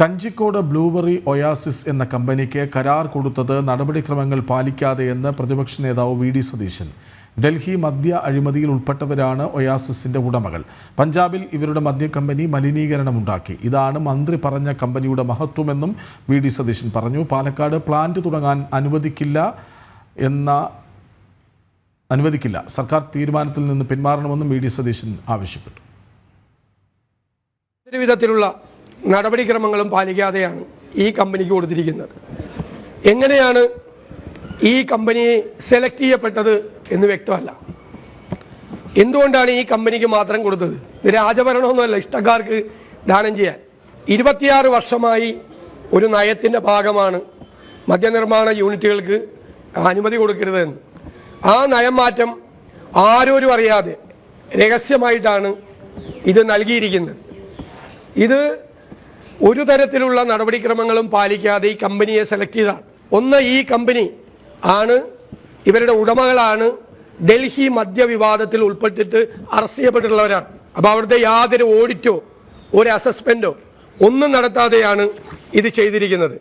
Kanjikode blueberry oasis എന്ന കമ്പനിക്ക് കരാർ കൊടുത്തത് നടപടിക്രമങ്ങൾ പാലിക്കാതെയെന്ന് പ്രതിപക്ഷ നേതാവ് വി ഡി സതീശൻ. ഡൽഹി മദ്യ അഴിമതിയിൽ ഉൾപ്പെട്ടവരാണ് ഒയാസിസിന്റെ ഉടമകൾ. പഞ്ചാബിൽ ഇവരുടെ മദ്യ കമ്പനി മലിനീകരണമുണ്ടാക്കി. ഇതാണ് മന്ത്രി പറഞ്ഞ കമ്പനിയുടെ മഹത്വമെന്നും വി ഡി സതീശൻ പറഞ്ഞു. പാലക്കാട് പ്ലാന്റ് തുടങ്ങാൻ അനുവദിക്കില്ല എന്ന അനുവദിക്കില്ല. സർക്കാർ തീരുമാനത്തിൽ നിന്ന് പിന്മാറണമെന്നും വി ഡി സതീശൻ ആവശ്യപ്പെട്ടു. വിധത്തിലുള്ള നടപടിക്രമങ്ങളും പാലിക്കാതെയാണ് ഈ കമ്പനിക്ക് കൊടുത്തിരിക്കുന്നത്. എങ്ങനെയാണ് ഈ കമ്പനി സെലക്ട് ചെയ്യപ്പെട്ടത് എന്ന് വ്യക്തമല്ല. എന്തുകൊണ്ടാണ് ഈ കമ്പനിക്ക് മാത്രം കൊടുത്തത്? ഇത് രാജഭരണമൊന്നുമല്ല ഇഷ്ടക്കാർക്ക് ദാനം ചെയ്യാൻ. ഇരുപത്തിയാറ് വർഷമായി ഒരു നയത്തിന്റെ ഭാഗമാണ് മദ്യനിർമ്മാണ യൂണിറ്റുകൾക്ക് അനുമതി കൊടുക്കരുതെന്ന്. ആ നയം മാറ്റം ആരോരും അറിയാതെ രഹസ്യമായിട്ടാണ് ഇത് നൽകിയിരിക്കുന്നത്. ഇത് ഒരു തരത്തിലുള്ള നടപടിക്രമങ്ങളും പാലിക്കാതെ ഈ കമ്പനിയെ സെലക്ട് ചെയ്താണ്. ഒന്ന് ഈ കമ്പനി ആണ് ഇവരുടെ ഉടമകളാണ് ഡൽഹി മദ്യവിവാദത്തിൽ ഉൾപ്പെട്ടിട്ട് അറസ്റ്റ് ചെയ്യപ്പെട്ടിട്ടുള്ളവരാണ്. അപ്പോൾ അവിടുത്തെ യാതൊരു ഓഡിറ്റോ ഒരു അസസ്മെന്റോ ഒന്നും നടത്താതെയാണ് ഇത് ചെയ്തിരിക്കുന്നത്.